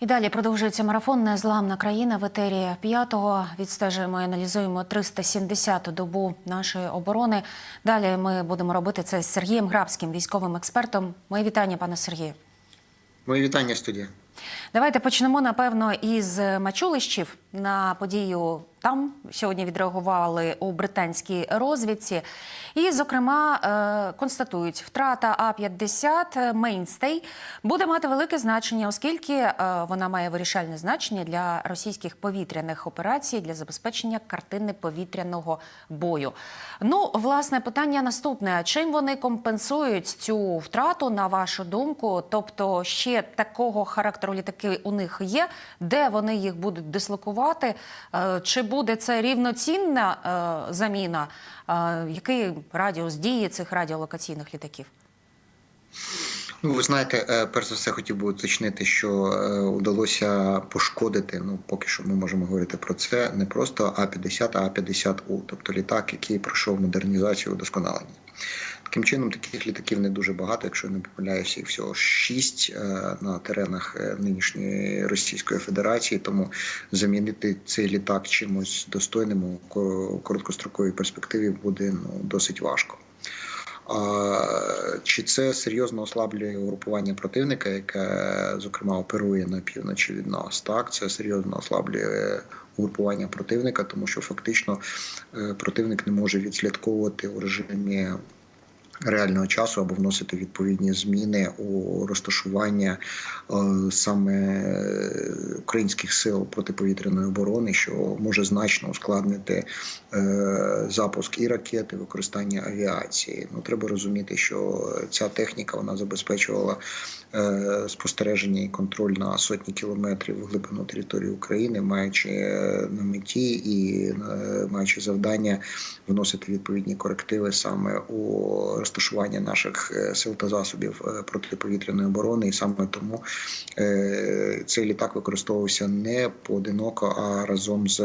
І далі продовжується марафон Незламна країна в етері п'ятого. Відстежуємо і аналізуємо 370-ту добу нашої оборони. Далі ми будемо робити це з Сергієм Грабським, військовим експертом. Мої вітання, пане Сергію. Мої вітання, студія. Давайте почнемо напевно із Мачулищів. На подію там сьогодні відреагували у британській розвідці. І, зокрема, е, констатують, втрата А-50 Мейнстей буде мати велике значення, оскільки е, вона має вирішальне значення для російських повітряних операцій для забезпечення картини повітряного бою. Ну, власне, питання наступне: чим вони компенсують цю втрату, на вашу думку? Тобто, ще такого характеру літаки у них є, де вони їх будуть дислокувати? Е, Чи буде це рівноцінна е, заміна? Е, Який радіус дії цих радіолокаційних літаків? Ну, ви знаєте, е, перш за все хотів би уточнити, що е, удалося пошкодити. Ну, поки що ми можемо говорити про це не просто А-50, а А-50У, тобто літак, який пройшов модернізацію удосконалення. Таким чином, таких літаків не дуже багато, якщо я не помиляюся, їх всього шість е, на теренах е, нинішньої Російської Федерації. Тому замінити цей літак чимось достойним у короткостроковій перспективі буде ну, досить важко. Чи це серйозно ослаблює угрупування противника, яке зокрема оперує на півночі від нас? Так, це серйозно ослаблює угрупування противника, тому що фактично е, противник не може відслідковувати у режимі. Реального часу або вносити відповідні зміни у розташування е, саме українських сил протиповітряної оборони, що може значно ускладнити е, запуск і ракет, і використання авіації. Ну треба розуміти, що ця техніка вона забезпечувала е, спостереження і контроль на сотні кілометрів глибину території України, маючи на меті і маючи завдання вносити відповідні корективи саме у розташування наших е, сил та засобів е, протиповітряної оборони, і саме тому е, цей літак використовувався не поодиноко, а разом з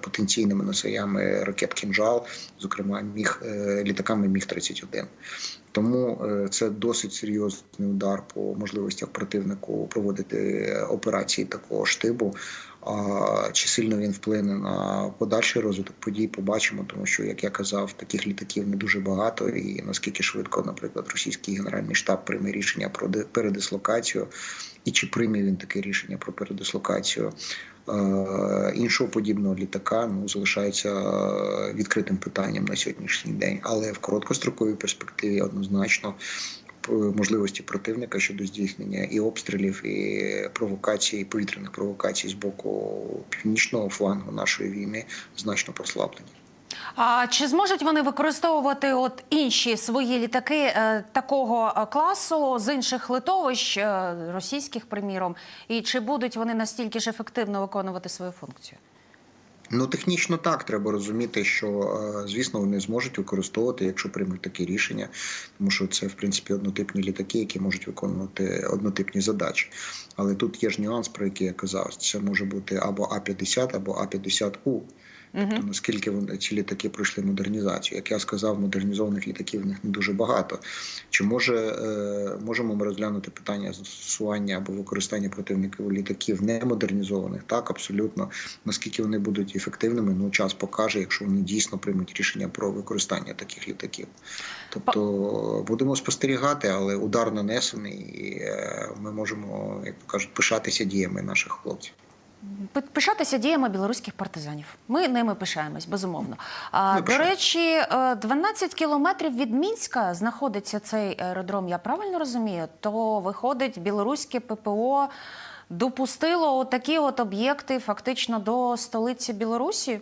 потенційними носіями ракет «Кінжал», зокрема міг літаками Міг 31 тому це досить серйозний удар по можливостях противнику проводити операції такого штибу. Чи сильно він вплине на подальший розвиток подій, побачимо, тому що, як я казав, таких літаків не дуже багато, і наскільки швидко, наприклад, російський генеральний штаб прийме рішення про передислокацію, і чи прийме він таке рішення про передислокацію. Е, іншого подібного літака, ну залишається е, відкритим питанням на сьогоднішній день, але в короткостроковій перспективі однозначно можливості противника щодо здійснення і обстрілів, і провокацій, повітряних провокацій з боку північного флангу нашої війни значно послаблені. А чи зможуть вони використовувати от інші свої літаки е, такого е, класу з інших литовищ, е, російських, приміром, і чи будуть вони настільки ж ефективно виконувати свою функцію? Ну, технічно так треба розуміти, що е, звісно вони зможуть використовувати, якщо приймуть такі рішення, тому що це в принципі однотипні літаки, які можуть виконувати однотипні задачі. Але тут є ж нюанс, про який я казав. Це може бути або А-50, або А-50У. Тобто наскільки ці літаки пройшли модернізацію? Як я сказав, модернізованих літаків в них не дуже багато. Чи може е, можемо ми розглянути питання застосування або використання противників літаків не модернізованих? Так, абсолютно. Наскільки вони будуть ефективними? Ну час покаже, якщо вони дійсно приймуть рішення про використання таких літаків. Тобто будемо спостерігати, але удар нанесений, і е, ми можемо, як то кажуть, пишатися діями наших хлопців. Пи- Пишатися діями білоруських партизанів. Ми ними пишаємось, безумовно. А, до речі, е, 12 кілометрів від Мінська знаходиться цей аеродром. Я правильно розумію? То виходить, білоруське ППО допустило такі от об'єкти фактично до столиці Білорусі.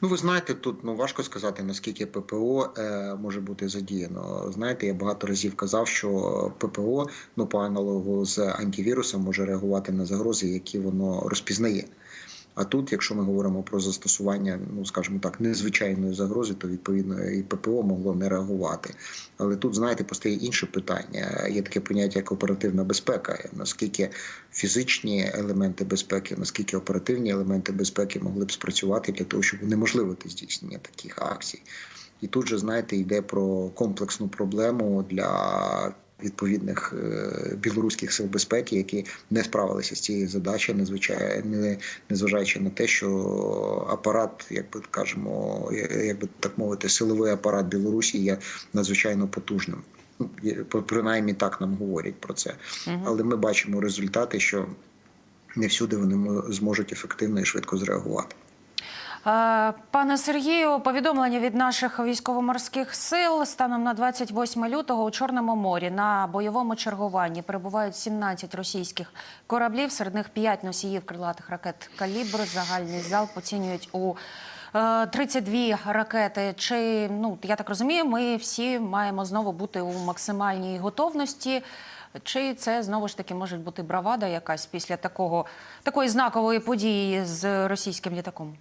Ну, ви знаєте, тут ну важко сказати наскільки ППО е, може бути задіяно. Знаєте, я багато разів казав, що ППО ну по аналогу з антивірусом може реагувати на загрози, які воно розпізнає. А тут, якщо ми говоримо про застосування, ну скажімо так, незвичайної загрози, то відповідно і ППО могло не реагувати. Але тут, знаєте, постає інше питання. Є таке поняття як оперативна безпека. Наскільки фізичні елементи безпеки, наскільки оперативні елементи безпеки могли б спрацювати для того, щоб унеможливити здійснення таких акцій. І тут же, знаєте, йде про комплексну проблему для відповідних е, білоруських сил безпеки, які не справилися з цією задачею, незвичайно не незважаючи на те, що апарат, як би кажемо, як би так мовити, силовий апарат Білорусі є надзвичайно потужним. Ну, принаймні так нам говорять про це. Але ми бачимо результати, що не всюди вони мо- зможуть ефективно і швидко зреагувати. Е, Пане Сергію, повідомлення від наших військово-морських сил станом на 28 лютого у Чорному морі на бойовому чергуванні перебувають 17 російських кораблів. Серед них 5 носіїв крилатих ракет «Калібр». Загальний залп оцінюють у е, 32 ракети. Чи ну я так розумію, ми всі маємо знову бути у максимальній готовності. Чи це знову ж таки може бути бравада якась після такого такої знакової події з російським літаком?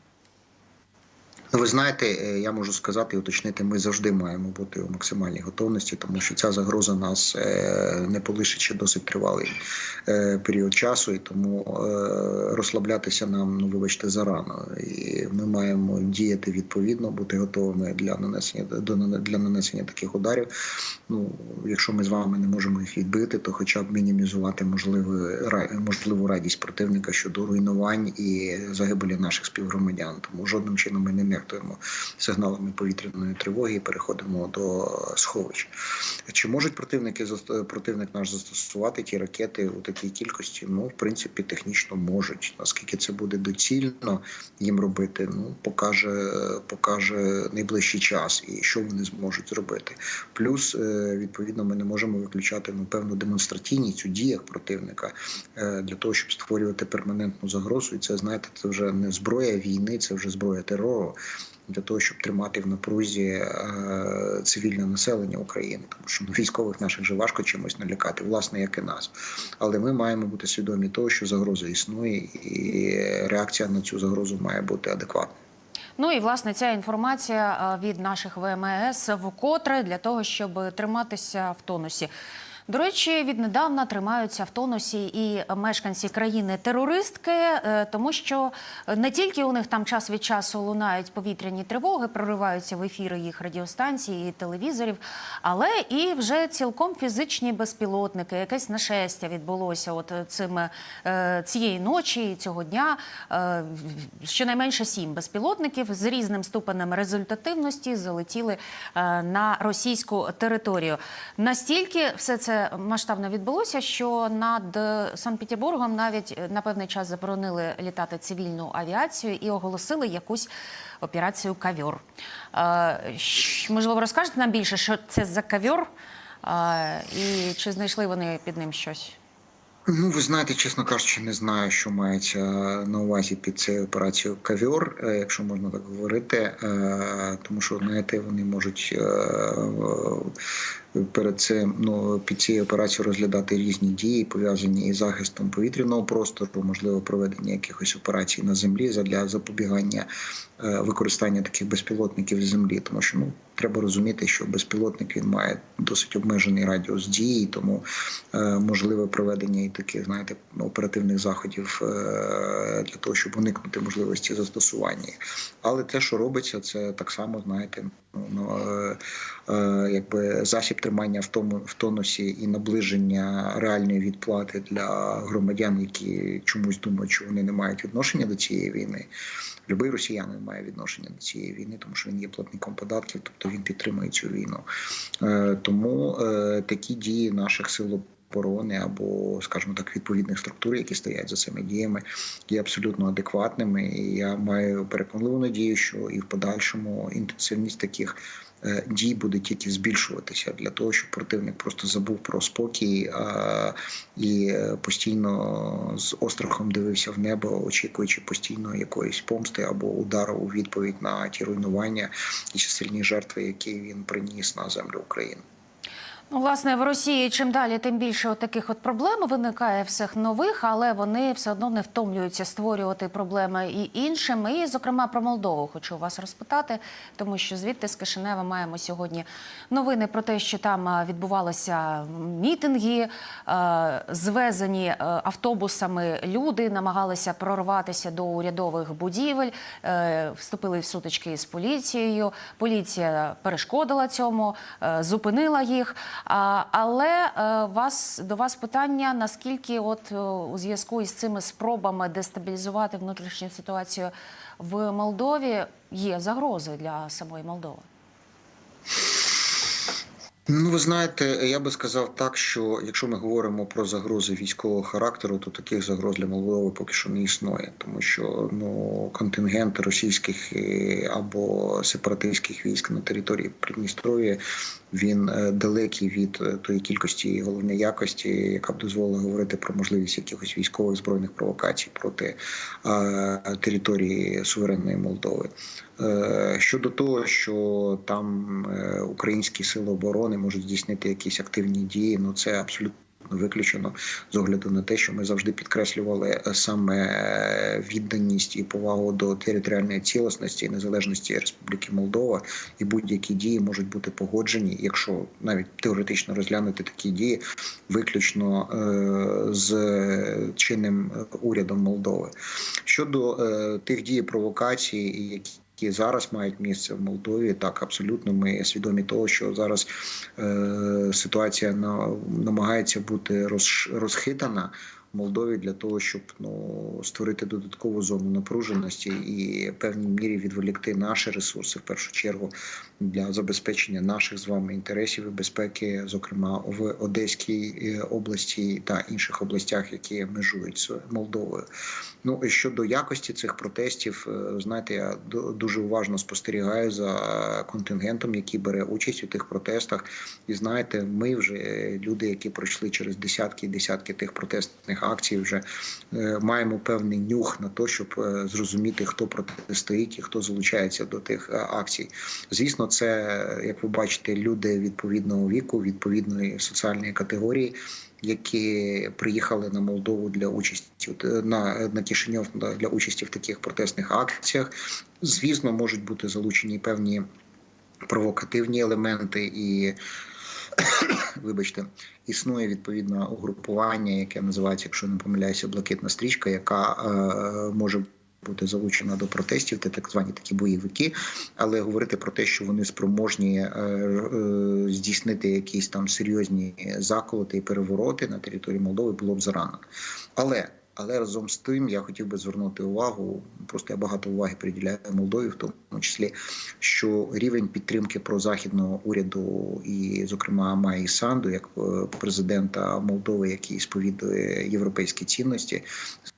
Ну, ви знаєте, е, я можу сказати і уточнити, ми завжди маємо бути у максимальній готовності, тому що ця загроза нас е, не полишить ще досить тривалий е, період часу, і тому розслаблятися нам, ну вибачте, зарано. І ми маємо діяти відповідно, бути готовими для нанесення до для нанесення таких ударів. Ну, якщо ми з вами не можемо їх відбити, то хоча б мінімізувати можливу можливу радість противника щодо руйнувань і загибелі наших співгромадян. Тому жодним чином ми не нехтуємо сигналами повітряної тривоги і переходимо до сховищ. Чи можуть противники противник наш застосувати ті ракети у такій кількості? Ну, в принципі, технічно можуть. Наскільки це буде доцільно їм робити? Ну покаже, покаже найближчий час і що вони зможуть зробити. Плюс, е, відповідно, ми не можемо виключати ну, певну демонстративність у діях противника е, для того, щоб створювати перманентну загрозу. І це знаєте, це вже не зброя війни, це вже зброя терору. Для того щоб тримати в напрузі е, цивільне населення України, тому що ну, військових наших же важко чимось налякати, власне, як і нас. Але ми маємо бути свідомі того, що загроза існує, і реакція на цю загрозу має бути адекватною. Ну і власне ця інформація е, від наших ВМС вкотре для того, щоб триматися в тонусі. До речі, віднедавна тримаються в тонусі і мешканці країни-терористки, е, тому що не тільки у них там час від часу лунають повітряні тривоги, прориваються в ефіри їх радіостанцій і телевізорів, але і вже цілком фізичні безпілотники. Якесь нашестя відбулося от цими е, цієї ночі, цього дня. Е, Щонайменше сім безпілотників з різним ступенем результативності залетіли на російську територію. Настільки все це масштабно відбулося, що над е, Санкт-Петербургом навіть е, на певний час заборонили літати цивільну авіацію і оголосили якусь операцію кавьор. Е, Можливо, розкажете нам більше, що це за кавьор, і чи знайшли вони під ним щось? Ну, ви знаєте, чесно кажучи, не знаю, що мається на увазі під цією операцією кавьор, якщо можна так говорити, тому що знаєте, вони можуть перед цим ну під цією операцією розглядати різні дії, пов'язані із захистом повітряного простору, можливо, проведення якихось операцій на землі для запобігання е, використання таких безпілотників з землі, тому що ну треба розуміти, що безпілотник він має досить обмежений радіус дії, тому е, можливе проведення і таких, знаєте, оперативних заходів е, для того, щоб уникнути можливості застосування. Але те, що робиться, це так само, знаєте, ну, якби засіб тримання в тому в тонусі і наближення реальної відплати для громадян, які чомусь думають, що вони не мають відношення до цієї війни. Любий росіянин має відношення до цієї війни, тому що він є платником податків, тобто він підтримує цю війну. Е, Тому е, такі дії наших сил оборони або, скажімо так, відповідних структур, які стоять за цими діями, є абсолютно адекватними. І я маю переконливу надію, що і в подальшому інтенсивність таких. Е, Дій буде тільки збільшуватися для того, щоб противник просто забув про спокій і е, постійно з острахом дивився в небо, очікуючи постійно якоїсь помсти або удару у відповідь на ті руйнування і чисельні жертви, які він приніс на землю України. Ну, власне, в Росії чим далі, тим більше от таких от проблем виникає всіх нових, але вони все одно не втомлюються створювати проблеми і іншим. І, зокрема, про Молдову хочу вас розпитати, тому що звідти з Кишинева маємо сьогодні новини про те, що там відбувалися мітинги, е, звезені е, автобусами люди, намагалися прорватися до урядових будівель, е, вступили в сутички з поліцією. Поліція перешкодила цьому, е, зупинила їх. Але е, вас до вас питання: наскільки, от е, у зв'язку із цими спробами дестабілізувати внутрішню ситуацію в Молдові є загрози для самої Молдови? Ну, ви знаєте, я би сказав так, що якщо ми говоримо про загрози військового характеру, то таких загроз для Молдови поки що не існує, тому що ну контингент російських е, або сепаратистських військ на території Придністров'я він е, далекий від е, тої кількості головної якості, яка б дозволила говорити про можливість якихось військових збройних провокацій проти е, території суверенної Молдови. Е, Щодо того, що там е, українські сили оборони можуть здійснити якісь активні дії, ну це абсолютно. Виключено з огляду на те, що ми завжди підкреслювали е, саме відданість і повагу до територіальної цілісності і незалежності Республіки Молдова, і будь-які дії можуть бути погоджені, якщо навіть теоретично розглянути такі дії, виключно з чинним урядом Молдови. Щодо тих дій провокацій, які які зараз мають місце в Молдові, так абсолютно ми свідомі того, що зараз е, ситуація на, намагається бути роз, розхитана Молдові для того, щоб ну створити додаткову зону напруженості і в певній мірі відволікти наші ресурси в першу чергу для забезпечення наших з вами інтересів і безпеки, зокрема в Одеській е, області та інших областях, які межують з Молдовою. Ну і щодо якості цих протестів, е, знаєте, я ду- дуже уважно спостерігаю за контингентом, який бере участь у тих протестах. І знаєте, ми вже е, люди, які пройшли через десятки і десятки тих протестних акцій, вже е, маємо певний нюх на те, щоб е, зрозуміти, хто протистоїть і хто залучається до тих е, акцій. Звісно, це як ви бачите, люди відповідного віку, відповідної соціальної категорії. Які приїхали на Молдову для участі на, на Кишиньов для участі в таких протестних акціях, звісно, можуть бути залучені певні провокативні елементи і. Вибачте, існує відповідне угрупування, яке називається, якщо не помиляюся, блакитна стрічка, яка е, може бути залучена до протестів, це так звані такі бойовики, але говорити про те, що вони спроможні е, е, здійснити якісь там серйозні заколоти і перевороти на території Молдови, було б зарано. Але але разом з тим я хотів би звернути увагу. Просто я багато уваги приділяю Молдові, в тому числі, що рівень підтримки прозахідного уряду, і, зокрема, Майі Санду, як е, президента Молдови, який сповідує європейські цінності,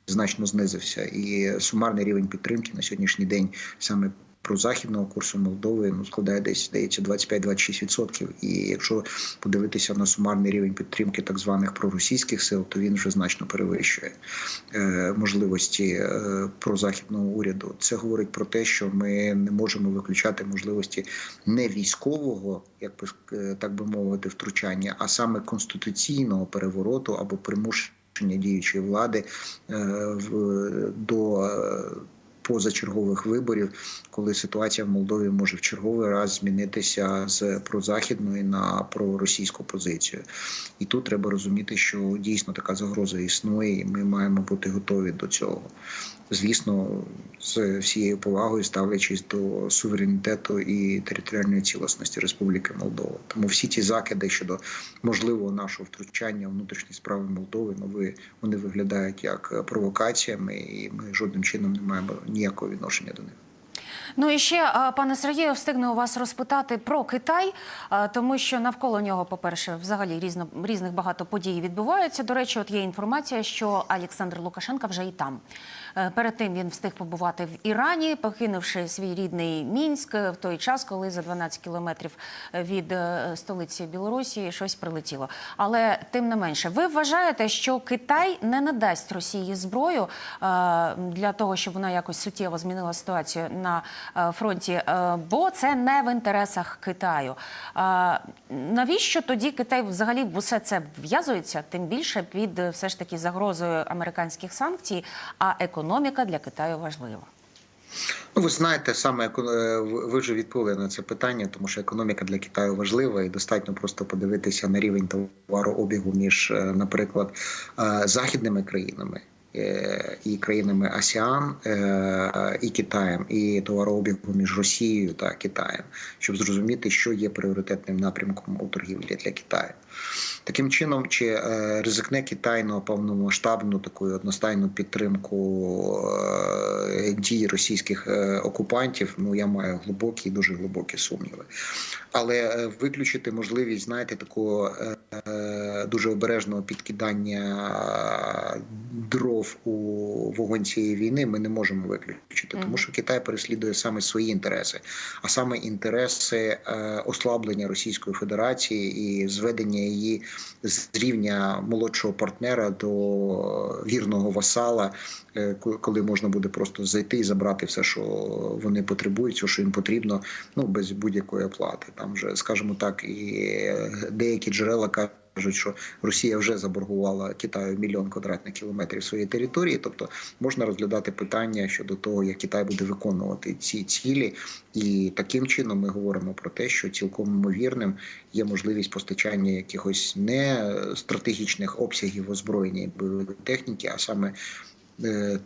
значно знизився. І сумарний рівень підтримки на сьогоднішній день саме прозахідного курсу Молдови ну складає десь здається 25-26%. І якщо подивитися на сумарний рівень підтримки так званих проросійських сил, то він вже значно перевищує е, можливості е, прозахідного уряду. Це говорить про те, що ми не можемо виключати можливості не військового, як би е, так би мовити, втручання, а саме конституційного перевороту або примушення діючої влади в, до. Позачергових виборів, коли ситуація в Молдові може в черговий раз змінитися з прозахідної на проросійську позицію, і тут треба розуміти, що дійсно така загроза існує, і ми маємо бути готові до цього. Звісно, з всією повагою ставлячись до суверенітету і територіальної цілісності Республіки Молдова. Тому всі ті закиди щодо можливого нашого втручання внутрішні справи Молдови, ну ви вони виглядають як провокаціями, і ми жодним чином не маємо ніякого відношення до них. Ну і ще, пане Сергію, встигну вас розпитати про Китай, тому що навколо нього, по-перше, взагалі різно, різних багато подій відбуваються. До речі, от є інформація, що Олександр Лукашенко вже і там. Е, Перед тим він встиг побувати в Ірані, покинувши свій рідний Мінськ в той час, коли за 12 кілометрів від е, столиці Білорусі щось прилетіло. Але тим не менше, ви вважаєте, що Китай не надасть Росії зброю е, для того, щоб вона якось суттєво змінила ситуацію на е, фронті, е, бо це не в інтересах Китаю. Е, Навіщо тоді Китай взагалі в усе це в'язується? Тим більше під е, все ж таки загрозою американських санкцій, а економіка для Китаю важлива. Ну, ви знаєте, саме е, ви ви вже відповіли на це питання, тому що економіка для Китаю важлива, і достатньо просто подивитися на рівень товарообігу між, е, наприклад, е, західними країнами. І країнами АСІАН, е, і Китаєм, і товарообігу між Росією та Китаєм, щоб зрозуміти, що є пріоритетним напрямком у торгівлі для Китаю. Таким чином, чи е, ризикне Китай на повномасштабну таку одностайну підтримку е, дій російських окупантів? Ну я маю глибокі, дуже глибокі сумніви. Але виключити можливість, знаєте, такого дуже обережного підкидання дров у вогонь цієї війни ми не можемо виключити, тому що Китай переслідує саме свої інтереси, а саме інтереси е, ослаблення Російської Федерації і зведення її з рівня молодшого партнера до вірного васала, е, коли можна буде просто зайти і забрати все, що вони потребують, все, що їм потрібно, ну без будь-якої оплати. Там вже, скажімо так, і е, деякі джерела кажуть. Що Росія вже заборгувала Китаю мільйон квадратних кілометрів своєї території, тобто можна розглядати питання щодо того, як Китай буде виконувати ці цілі, і таким чином ми говоримо про те, що цілком ймовірним є можливість постачання якихось не стратегічних обсягів озброєння бойової техніки, а саме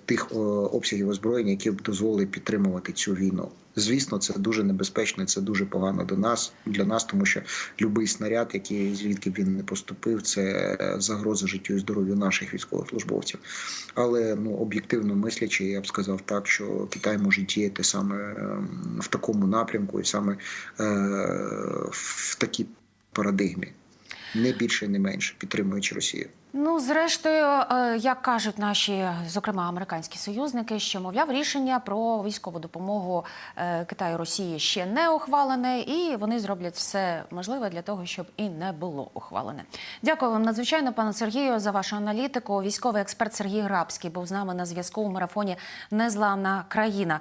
тих обсягів озброєння, які б дозволили підтримувати цю війну. Звісно, це дуже небезпечно, це дуже погано до нас для нас, тому що будь-який снаряд, який звідки б він не поступив, це е, загроза життю і здоров'ю наших військовослужбовців. Але ну об'єктивно мислячи, я б сказав так, що Китай може діяти саме ем, в такому напрямку і саме е, в такій парадигмі, не більше, не менше, підтримуючи Росію. Ну, зрештою, е, як кажуть наші, зокрема американські союзники, що мовляв рішення про військову допомогу е, Китаю Росії ще не ухвалене, і вони зроблять все можливе для того, щоб і не було ухвалене. Дякую вам надзвичайно, пане Сергію, за вашу аналітику. Військовий експерт Сергій Грабський був з нами на зв'язку у марафоні Незламна країна.